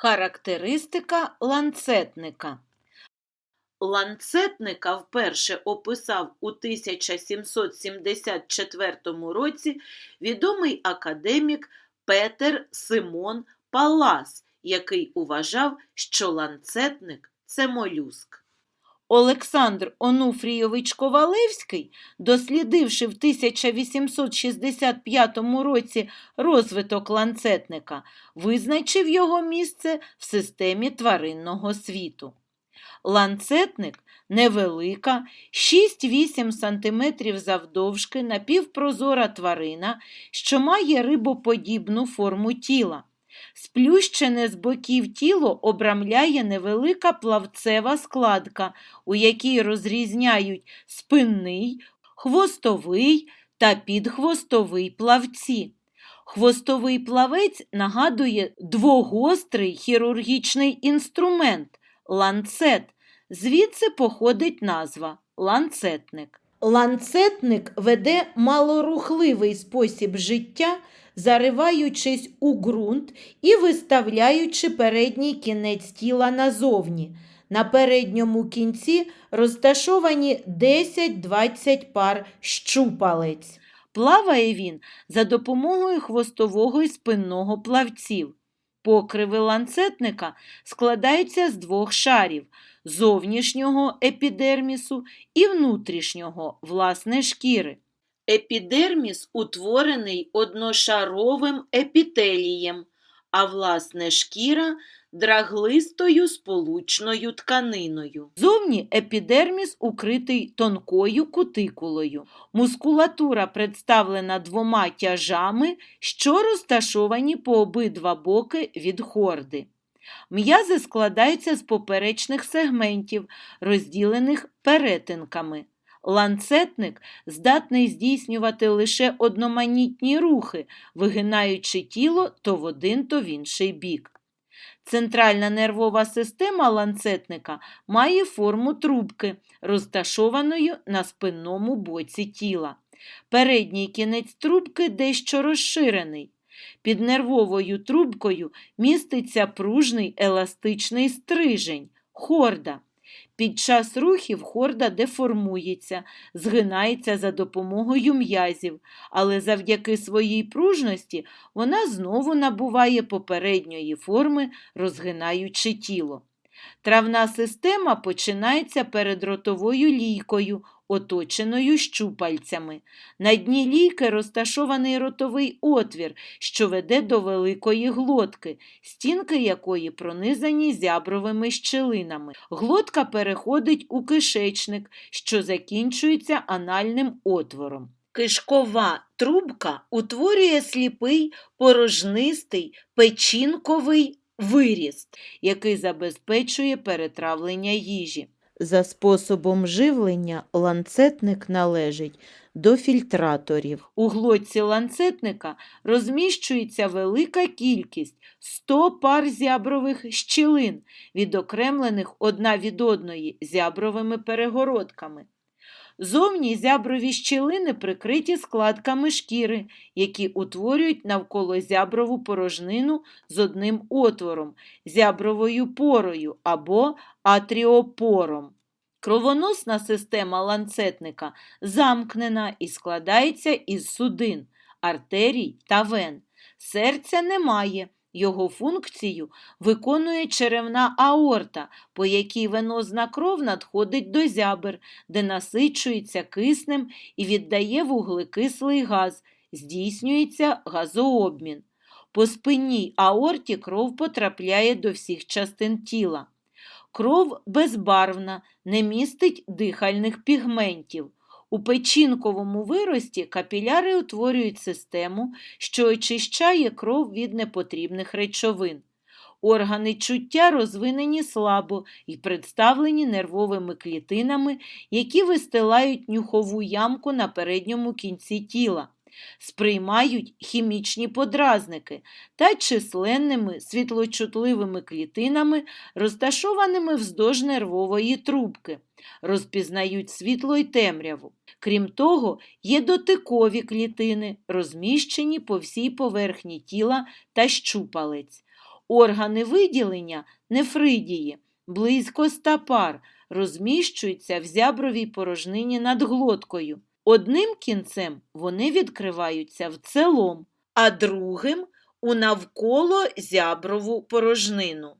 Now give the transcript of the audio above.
Характеристика ланцетника. Ланцетника вперше описав у 1774 році відомий академік Петер Симон Палас, який вважав, що ланцетник це молюск. Олександр Онуфрійович Ковалевський, дослідивши в 1865 році розвиток ланцетника, визначив його місце в системі тваринного світу. Ланцетник невелика, 6-8 см завдовжки напівпрозора тварина, що має рибоподібну форму тіла. Сплющене з боків тіло обрамляє невелика плавцева складка, у якій розрізняють спинний, хвостовий та підхвостовий плавці. Хвостовий плавець нагадує двогострий хірургічний інструмент ланцет. Звідси походить назва ланцетник. Ланцетник веде малорухливий спосіб життя, зариваючись у ґрунт і виставляючи передній кінець тіла назовні. На передньому кінці розташовані 10-20 пар щупалець. Плаває він за допомогою хвостового і спинного плавців. Покриви ланцетника складаються з двох шарів зовнішнього епідермісу і внутрішнього власне шкіри. Епідерміс утворений одношаровим епітелієм, а власне шкіра драглистою сполучною тканиною. Зовні епідерміс укритий тонкою кутикулою. Мускулатура представлена двома тяжами, що розташовані по обидва боки від хорди. М'язи складаються з поперечних сегментів, розділених перетинками. Ланцетник здатний здійснювати лише одноманітні рухи, вигинаючи тіло то в один, то в інший бік. Центральна нервова система ланцетника має форму трубки, розташованої на спинному боці тіла. Передній кінець трубки дещо розширений. Під нервовою трубкою міститься пружний еластичний стрижень хорда. Під час рухів хорда деформується, згинається за допомогою м'язів, але завдяки своїй пружності вона знову набуває попередньої форми, розгинаючи тіло. Травна система починається перед ротовою лійкою, оточеною щупальцями. На дні лійки розташований ротовий отвір, що веде до великої глотки, стінки якої пронизані зябровими щелинами. Глотка переходить у кишечник, що закінчується анальним отвором. Кишкова трубка утворює сліпий порожнистий печінковий виріст, який забезпечує перетравлення їжі. За способом живлення ланцетник належить до фільтраторів. У глотці ланцетника розміщується велика кількість 100 пар зябрових щілин, відокремлених одна від одної зябровими перегородками. Зовні зяброві щілини прикриті складками шкіри, які утворюють навколо зяброву порожнину з одним отвором, зябровою порою або атріопором. Кровоносна система ланцетника замкнена і складається із судин, артерій та вен. Серця немає. Його функцію виконує черевна аорта, по якій венозна кров надходить до зябер, де насичується киснем і віддає вуглекислий газ, здійснюється газообмін. По спинній аорті кров потрапляє до всіх частин тіла. Кров безбарвна, не містить дихальних пігментів. У печінковому вирості капіляри утворюють систему, що очищає кров від непотрібних речовин. Органи чуття розвинені слабо і представлені нервовими клітинами, які вистилають нюхову ямку на передньому кінці тіла, сприймають хімічні подразники та численними світлочутливими клітинами, розташованими вздовж нервової трубки, розпізнають світло й темряву. Крім того, є дотикові клітини, розміщені по всій поверхні тіла та щупалець. Органи виділення нефридії близько ста пар розміщуються в зябровій порожнині над глоткою. Одним кінцем вони відкриваються в целом, а другим у навколо зяброву порожнину.